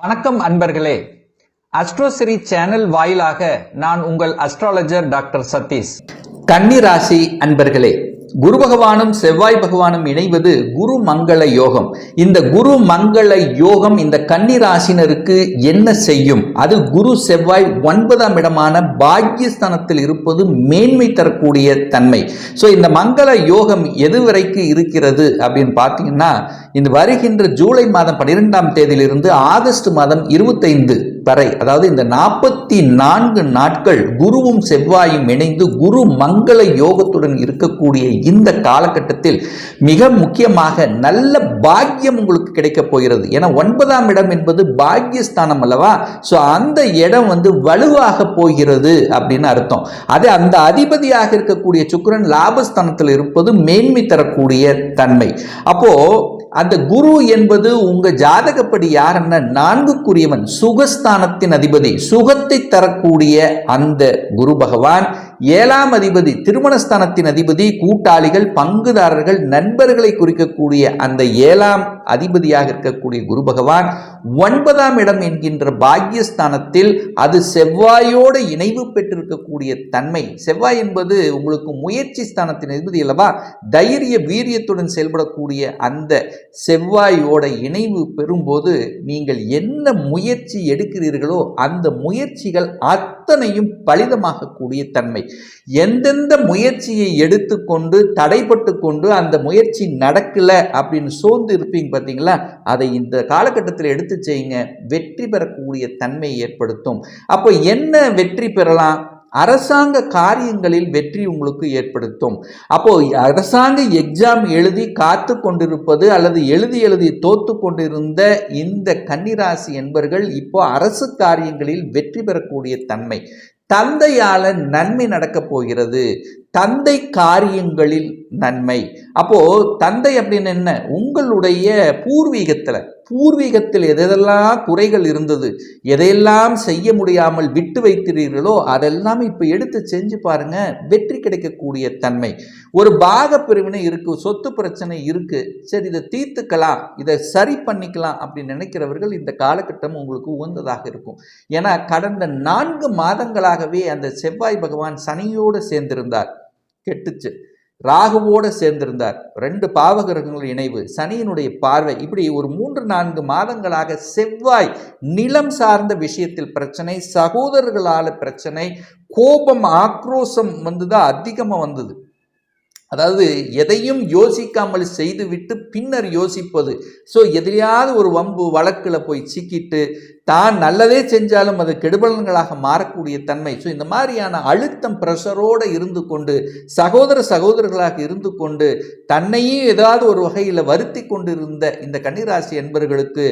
வணக்கம் அன்பர்களே. அஸ்ட்ரோசிரி சேனல் வாயிலாக நான் உங்கள் அஸ்ட்ராலஜர் டாக்டர் சதீஷ். கன்னி ராசி அன்பர்களே குரு பகவானும் செவ்வாய் பகவானும் இணைவது குரு மங்கள யோகம். இந்த குரு மங்கள யோகம் இந்த கன்னிராசினருக்கு என்ன செய்யும்? அது குரு செவ்வாய் ஒன்பதாம் இடமான பாக்யஸ்தானத்தில் இருப்பது மேன்மை தரக்கூடிய தன்மை. ஸோ இந்த மங்கள யோகம் எதுவரைக்கு இருக்கிறது அப்படின்னு பார்த்தீங்கன்னா இந்த வருகின்ற ஜூலை மாதம் பன்னிரெண்டாம் தேதியிலிருந்து ஆகஸ்ட் மாதம் இருபத்தைந்து வரை அதாவது இந்த நாற்பத்தி நான்கு நாட்கள் குருவும் செவ்வாயும் இணைந்து குரு மங்கள யோகத்துடன் இருக்கக்கூடிய இந்த காலகட்டத்தில் மிக முக்கியமாக நல்ல பாக்கியம் உங்களுக்கு கிடைக்க போகிறது. ஏன்னா ஒன்பதாம் இடம் என்பது பாக்கியஸ்தானம் அல்லவா? ஸோ அந்த இடம் வந்து வலுவாக போகிறது அப்படின்னு அர்த்தம். அதே அந்த அதிபதியாக இருக்கக்கூடிய சுக்கரன் லாபஸ்தானத்தில் இருப்பது மேன்மை தரக்கூடிய தன்மை. அப்போ அந்த குரு என்பது உங்க ஜாதகப்படி யாருன்னா நான்குக்குரியவன் சுகஸ்தானத்தின் அதிபதி சுகத்தை தரக்கூடிய அந்த குரு பகவான் ஏழாம் அதிபதி திருமணஸ்தானத்தின் அதிபதி கூட்ட கூட்டாளிகள் பங்குதாரர்கள் நண்பர்களை குறிக்கக்கூடிய அந்த ஏழாம் அதிபதியாக இருக்கக்கூடிய குரு பகவான் ஒன்பதாம் இடம் என்கின்ற பாக்யஸ்தானத்தில் அது செவ்வாயோடு இணைவு பெற்றிருக்கக்கூடிய தன்மை. செவ்வாய் என்பது உங்களுக்கு முயற்சி ஸ்தானத்தின் அதிபதி அல்லவா? தைரிய வீரியத்துடன் செயல்படக்கூடிய அந்த செவ்வாயோட இணைவு பெறும்போது நீங்கள் என்ன முயற்சி எடுக்கிறீர்களோ அந்த முயற்சிகள் அத்தனையும் பலிதமாகக்கூடிய தன்மை. எந்தெந்த முயற்சியை எடுத்துக்கொண்டு தடைப்பட்டு கொண்டு அந்த முயற்சி நடக்கலை அப்படின்னு சோர்ந்து இருப்பீங்க பார்த்தீங்களா? அதை இந்த காலகட்டத்தில் எடுத்து செய்யுங்க. வெற்றி பெறக்கூடிய தன்மை ஏற்படுத்தும். அப்போ என்ன வெற்றி பெறலாம்? அரசாங்க காரியங்களில் வெற்றி உங்களுக்கு ஏற்படுத்தும். அப்போ அரசாங்க எக்ஸாம் எழுதி காத்து கொண்டிருப்பது அல்லது எழுதி எழுதி தோத்து கொண்டிருந்த இந்த கன்னிராசி என்பர்கள் இப்போ அரசு காரியங்களில் வெற்றி பெறக்கூடிய தன்மை. தந்தையால நன்மை நடக்கப் போகிறது. தந்தை காரியங்களில் நன்மை. அப்போ தந்தை அப்படின்னு என்ன? உங்களுடைய பூர்வீகத்தில் பூர்வீகத்தில் எதெல்லாம் குறைகள் இருந்தது எதையெல்லாம் செய்ய முடியாமல் விட்டு வைக்கிறீர்களோ அதெல்லாம் இப்போ எடுத்து செஞ்சு பாருங்க வெற்றி கிடைக்கக்கூடிய தன்மை. ஒரு பாக பிரிவினை இருக்கு சொத்து பிரச்சனை இருக்கு சரி இதை தீர்த்துக்கலாம் இதை சரி பண்ணிக்கலாம் அப்படின்னு நினைக்கிறவர்கள் இந்த காலகட்டம் உங்களுக்கு உகந்ததாக இருக்கும். ஏன்னா கடந்த நான்கு மாதங்களாகவே அந்த செவ்வாய் பகவான் சனியோடு சேர்ந்திருந்தார். கெட்டுச்சு. ராகுவோடு சேர்ந்திருந்தார். ரெண்டு பாவகிரகங்கள் இணைவு. சனியினுடைய பார்வை. இப்படி ஒரு மூன்று நான்கு மாதங்களாக செவ்வாய் நிலம் சார்ந்த விஷயத்தில் பிரச்சனை சகோதரர்களால் பிரச்சனை கோபம் ஆக்ரோஷம் வந்து தான் அதிகமாக வந்தது. அதாவது எதையும் யோசிக்காமல் செய்துவிட்டு பின்னர் யோசிப்பது. ஸோ எதிரியாவது ஒரு வம்பு வழக்கில் போய் சிக்கிட்டு தான் நல்லதே செஞ்சாலும் அது கெடுபலன்களாக மாறக்கூடிய தன்மை. ஸோ இந்த மாதிரியான அழுத்தம் ப்ரெஷரோடு இருந்து கொண்டு சகோதர சகோதரர்களாக இருந்து கொண்டு தன்னையும் ஏதாவது ஒரு வகையில் வருத்தி கொண்டிருந்த இந்த கன்னிராசி என்பர்களுக்கு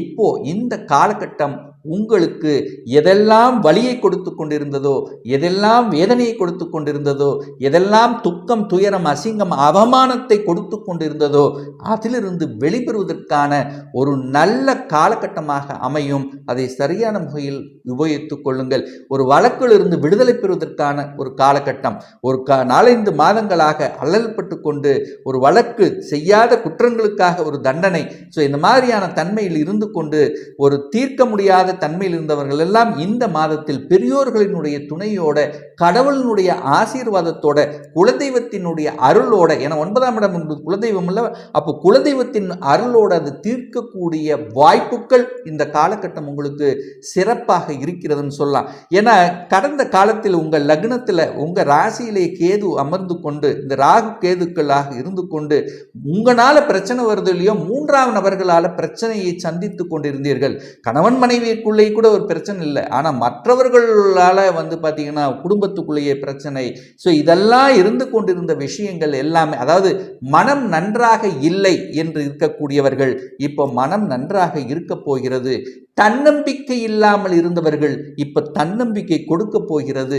இப்போ இந்த காலகட்டம் உங்களுக்கு எதெல்லாம் வலியை கொடுத்து கொண்டிருந்ததோ எதெல்லாம் வேதனையை கொடுத்து கொண்டிருந்ததோ எதெல்லாம் துக்கம் துயரம் அசிங்கம் அவமானத்தை கொடுத்து கொண்டிருந்ததோ அதிலிருந்து வெளிப்பெறுவதற்கான ஒரு நல்ல காலகட்டமாக அமையும். அதை சரியான முறையில் உபயோகித்துக் கொள்ளுங்கள். ஒரு வழக்கிலிருந்து விடுதலை பெறுவதற்கான ஒரு காலகட்டம். ஒரு கா நாலைந்து மாதங்களாக அல்லல்பட்டு கொண்டு ஒரு வழக்கு செய்யாத குற்றங்களுக்காக ஒரு தண்டனை. ஸோ இந்த மாதிரியான தன்மையில் இருந்து கொண்டு ஒரு தீர்க்க முடியாத தன்மையில் இருந்தவர்கள் எல்லாம் இந்த மாதத்தில் பெரியோர்களினுடைய துணையோட கடவுளினுடைய ஆசீர்வாதத்தோட குலதெய்வத்தினுடைய அருளோட என ஒன்பதாம் இடம் என்பது குலதெய்வம் அல்ல அப்போ குலதெய்வத்தின் அருளோட அது தீர்க்கக்கூடிய வாய்ப்புகள் இந்த காலகட்டம் உங்களுக்கு சிறப்பாக இருக்கிறதுன்னு சொல்லலாம். ஏன்னா கடந்த காலத்தில் உங்கள் லக்னத்தில் உங்கள் ராசியிலே கேது அமர்ந்து கொண்டு இந்த ராகு கேதுக்களாக இருந்து கொண்டு உங்களால் பிரச்சனை வருது இல்லையோ மூன்றாம் நபர்களால் பிரச்சனையை சந்தித்து கொண்டிருந்தீர்கள். கணவன் மனைவிக்குள்ளே கூட ஒரு பிரச்சனை இல்லை. ஆனால் மற்றவர்களால் வந்து பார்த்தீங்கன்னா குடும்பத்துக்குள்ளேயே பிரச்சனை. ஸோ இதெல்லாம் இருந்து கொண்டிருந்த விஷயங்கள் எல்லாமே அதாவது மனம் நன்றாக இல்லை என்று இருக்கக்கூடியவர்கள் இப்போ மனம் நன்றாக இருக்க போகிறது. தன்னம்பிக்கை இல்லாமல் இருந்தவர்கள் இப்போ தன்னம்பிக்கை கொடுக்க போகிறது.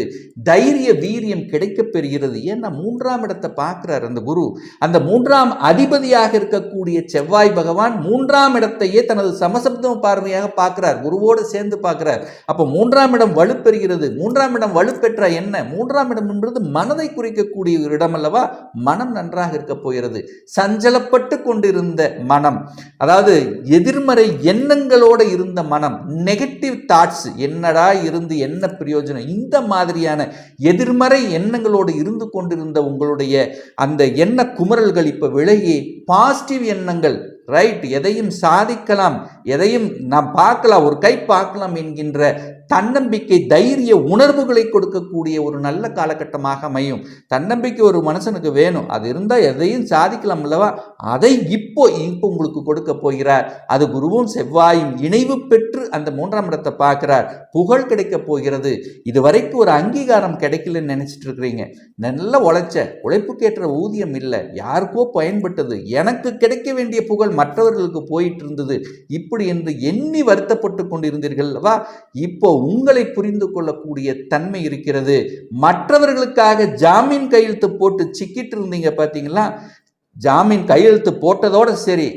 தைரிய வீரியம் கிடைக்க பெறுகிறது. ஏன்னா மூன்றாம் இடத்தை பார்க்குறார் அந்த குரு. அந்த மூன்றாம் அதிபதியாக இருக்கக்கூடிய செவ்வாய் பகவான் மூன்றாம் இடத்தையே தனது சமசப்தம் பார்வையாக பார்க்கிறார். குருவோ குருவோடு சேர்ந்து பார்க்குறார். அப்போ மூன்றாம் இடம் வலுப்பெறுகிறது. மூன்றாம் இடம் வலுப்பெற்ற என்ன? மூன்றாம் இடம் என்பது மனதை குறிக்கக்கூடிய ஒரு இடம் அல்லவா? மனம் நன்றாக இருக்க போகிறது. சஞ்சலப்பட்டு கொண்டிருந்த மனம். அதாவது எதிர்மறை எண்ணங்களோடு இருந்த மனம். நெகட்டிவ் தாட்ஸ் என்னடா இருந்து என்ன பிரயோஜனம்? இந்த மாதிரியான எதிர்மறை எண்ணங்களோடு இருந்து கொண்டிருந்த உங்களுடைய அந்த எண்ண குமரல்கள் இப்போ விலகி பாசிட்டிவ் எண்ணங்கள் ரைட் எதையும் சாதிக்கலாம் எதையும் நாம் பார்க்கலாம் ஒரு கை பார்க்கலாம் என்கின்ற தன்னம்பிக்கை தைரிய உணர்வுகளை கொடுக்கக்கூடிய ஒரு நல்ல காலகட்டமாக அமையும். தன்னம்பிக்கை ஒரு மனுஷனுக்கு வேணும். அது இருந்தால் எதையும் சாதிக்கலாம் அல்லவா? அதை இப்போ இப்போ உங்களுக்கு கொடுக்க போகிறார். அது குருவும் செவ்வாயும் இணைவு பெற்று அந்த மூன்றாம் இடத்தை பார்க்கிறார். புகழ் கிடைக்க போகிறது. இதுவரைக்கும் ஒரு அங்கீகாரம் கிடைக்கலன்னு நினைச்சிட்டு இருக்கிறீங்க. நல்ல உழைச்ச உழைப்புக்கேற்ற ஊதியம் இல்லை. யாருக்கோ பயன்பட்டது. எனக்கு கிடைக்க வேண்டிய புகழ் மற்றவர்களுக்கு போயிட்டு இருந்தது. இப்படி என்று எண்ணி வருத்தப்பட்டு கொண்டிருந்தீர்கள் அல்லவா? இப்போ உங்களை புரிந்து கொள்ளக்கூடிய தன்மை இருக்கிறது. மற்றவர்களுக்காக ஜாமீன் கையெழுத்து போட்டு சிக்கிட்டு இருந்தீங்க பார்த்தீங்களா ஜாமீன் கையெழுத்து போட்டதோட சரி.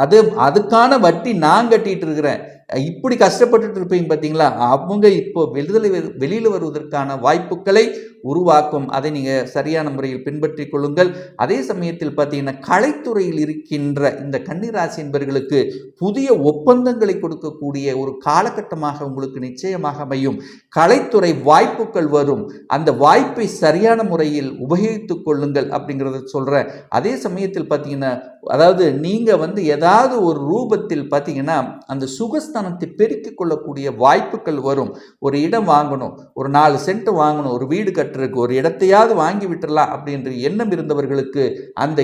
அது அதுக்கான வட்டி நான் கட்டிட்டு இருக்கிறேன். இப்படி கஷ்டப்பட்டுட்டு இருப்பீங்க பார்த்தீங்களா? அவங்க இப்போ விடுதலை வெளியில் வருவதற்கான வாய்ப்புகளை உருவாக்கும். அதை நீங்கள் சரியான முறையில் பின்பற்றி கொள்ளுங்கள். அதே சமயத்தில் பார்த்தீங்கன்னா கலைத்துறையில் இருக்கின்ற இந்த கன்னிராசி என்பவர்களுக்கு புதிய ஒப்பந்தங்களை கொடுக்கக்கூடிய ஒரு காலகட்டமாக உங்களுக்கு நிச்சயமாக அமையும். கலைத்துறை வாய்ப்புகள் வரும். அந்த வாய்ப்பை சரியான முறையில் உபயோகித்துக் கொள்ளுங்கள் அப்படிங்கிறத சொல்கிறேன் அதே சமயத்தில் பார்த்தீங்கன்னா அதாவது நீங்கள் வந்து ஏதாவது ஒரு ரூபத்தில் பார்த்தீங்கன்னா அந்த சுகஸ்தானத்தை பெருக்கிக் கொள்ளக்கூடிய வாய்ப்புகள் வரும். ஒரு இடம் வாங்கணும் ஒரு நாலு சென்ட் வாங்கணும் ஒரு வீடு கட்டுறதுக்கு ஒரு இடத்தையாவது வாங்கி விட்டுடலாம் அப்படின்ற எண்ணம் இருந்தவர்களுக்கு அந்த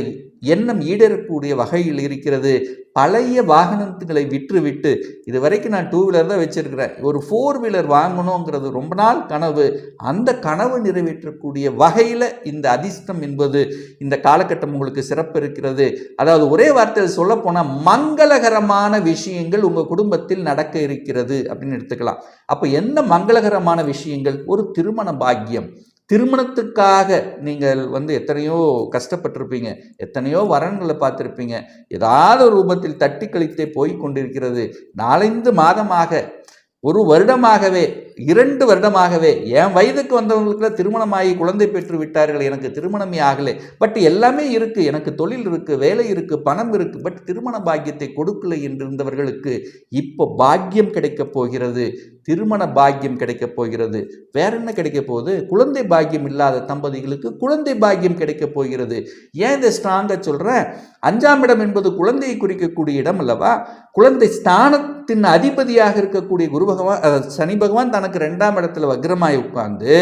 எண்ணம் ஈடேறக்கூடிய வகையில் இருக்கிறது. பழைய வாகனத்துகளை விற்றுவிட்டு இது வரைக்கும் நான் டூ வீலர் தான் வச்சுருக்கிறேன். ஒரு ஃபோர் வீலர் வாங்கணுங்கிறது ரொம்ப நாள் கனவு. அந்த கனவு நிறைவேற்றக்கூடிய வகையில் இந்த அதிர்ஷ்டம் என்பது இந்த காலகட்டம் உங்களுக்கு சிறப்பு இருக்கிறது. அதாவது ஒரே வார்த்தையில் சொல்ல போனால் மங்களகரமான விஷயங்கள் உங்கள் குடும்பத்தில் நடக்க இருக்கிறது அப்படின்னு எடுத்துக்கலாம். அப்போ என்ன மங்களகரமான விஷயங்கள்? ஒரு திருமண பாக்கியம். திருமணத்துக்காக நீங்கள் வந்து எத்தனையோ கஷ்டப்பட்டிருப்பீங்க. எத்தனையோ வரன்களை பார்த்துருப்பீங்க. ஏதாவது ரூபத்தில் தட்டி கழித்தே போய் கொண்டிருக்கிறது. நாலந்து மாதமாக ஒரு வருடமாகவே இரண்டு வருடமாகவே என் வயதுக்கு வந்தவங்களுக்குலாம் திருமணமாகி குழந்தை பெற்று விட்டார்கள் எனக்கு திருமணமே ஆகலை. பட் எல்லாமே இருக்குது எனக்கு தொழில் இருக்குது வேலை இருக்குது பணம் இருக்குது பட் திருமண பாக்கியத்தை கொடுக்கலை என்றிருந்தவர்களுக்கு இப்போ பாக்கியம் கிடைக்கப் போகிறது திருமண பாக்கியம் கிடைக்கப் போகிறது. வேற என்ன கிடைக்க போகுது? குழந்தை பாக்கியம் இல்லாத தம்பதிகளுக்கு குழந்தை பாக்கியம் கிடைக்கப் போகிறது. ஏன் இதை ஸ்ட்ராங்காக சொல்கிறேன் அஞ்சாம் இடம் என்பது குழந்தையை குறிக்கக்கூடிய இடம் அல்லவா? குழந்தை தின் அதிபதியாக இருக்கக்கூடிய குரு பகவான் சனி பகவான் தனக்கு ரெண்டாம் இடத்துல வக்ரமாய் உட்கார்ந்து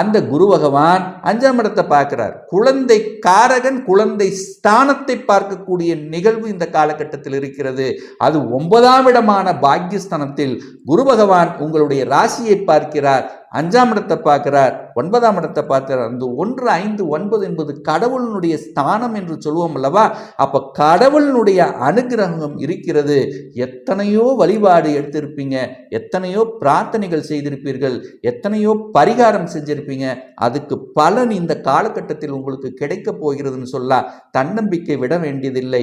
அந்த குரு பகவான் அஞ்சாம் இடத்தை பார்க்கிறார். குழந்தை காரகன் குழந்தை ஸ்தானத்தை பார்க்கக்கூடிய நிகழ்வு இந்த காலகட்டத்தில் இருக்கிறது. அது ஒன்பதாம் இடமான பாக்யஸ்தானத்தில் குரு பகவான் உங்களுடைய ராசியை பார்க்கிறார். அஞ்சாம் இடத்தை பார்க்கிறார் ஒன்பதாம் இடத்தை பார்க்கிறார். அந்த ஒன்று ஐந்து ஒன்பது என்பது கடவுளினுடைய ஸ்தானம் என்று சொல்லுவோம் அல்லவா? அப்போ கடவுளினுடைய அனுகிரகம் இருக்கிறது. எத்தனையோ வழிபாடு எடுத்திருப்பீங்க எத்தனையோ பிரார்த்தனைகள் செய்திருப்பீர்கள் எத்தனையோ பரிகாரம் செஞ்சிருப்பீங்க. அதுக்கு பலன் இந்த காலகட்டத்தில் உங்களுக்கு கிடைக்க போகிறதுன்னு சொல்ல தன்னம்பிக்கை விட வேண்டியதில்லை.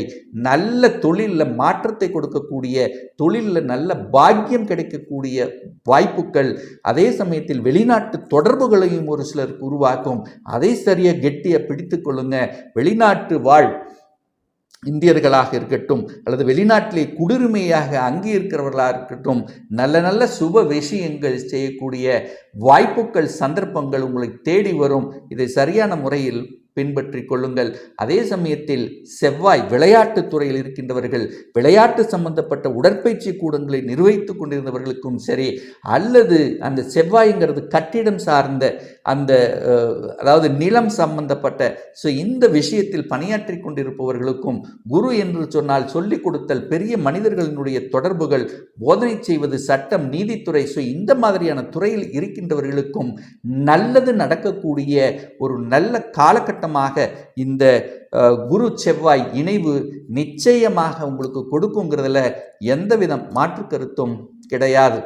நல்ல தொழிலில் மாற்றத்தை கொடுக்கக்கூடிய தொழிலில் நல்ல பாக்கியம் கிடைக்கக்கூடிய வாய்ப்புகள். அதே சமயத்தில் வெளிநாட்டு தொடர்புகளையும் ஒரு சிலருக்கு உருவாக்கும். அதை சரியாக கெட்டியை பிடித்து கொள்ளுங்க. வெளிநாட்டு வாழ் இந்தியர்களாக இருக்கட்டும் அல்லது வெளிநாட்டிலே குடியுரிமையாக அங்கே இருக்கிறவர்களாக இருக்கட்டும் நல்ல நல்ல சுப விஷயங்கள் செய்யக்கூடிய வாய்ப்புகள் சந்தர்ப்பங்கள் உங்களை தேடி வரும். இதை சரியான முறையில் பின்பற்றி கொள்ளுங்கள். அதே சமயத்தில் செவ்வாய் விளையாட்டுத் துறையில் இருக்கின்றவர்கள் விளையாட்டு சம்பந்தப்பட்ட உடற்பயிற்சி கூடங்களை நிர்வகித்துக் கொண்டிருந்தவர்களுக்கும் சரி அல்லது அந்த செவ்வாய்ங்கிறது கட்டிடம் சார்ந்த அந்த அதாவது நிலம் சம்பந்தப்பட்ட ஸோ இந்த விஷயத்தில் பணியாற்றி கொண்டிருப்பவர்களுக்கும் குரு என்று சொன்னால் சொல்லிக் கொடுத்தல் பெரிய மனிதர்களினுடைய தொடர்புகள் போதனை செய்வது சட்டம் நீதித்துறை ஸோ இந்த மாதிரியான துறையில் இருக்கின்றவர்களுக்கும் நல்லது நடக்கக்கூடிய ஒரு நல்ல காலகட்டம் வழக்கமாக இந்த குரு செவ்வாய் இணைவு நிச்சயமாக உங்களுக்கு கொடுக்குங்கிறதுல எந்தவித மாற்று கருத்தும் கிடையாது.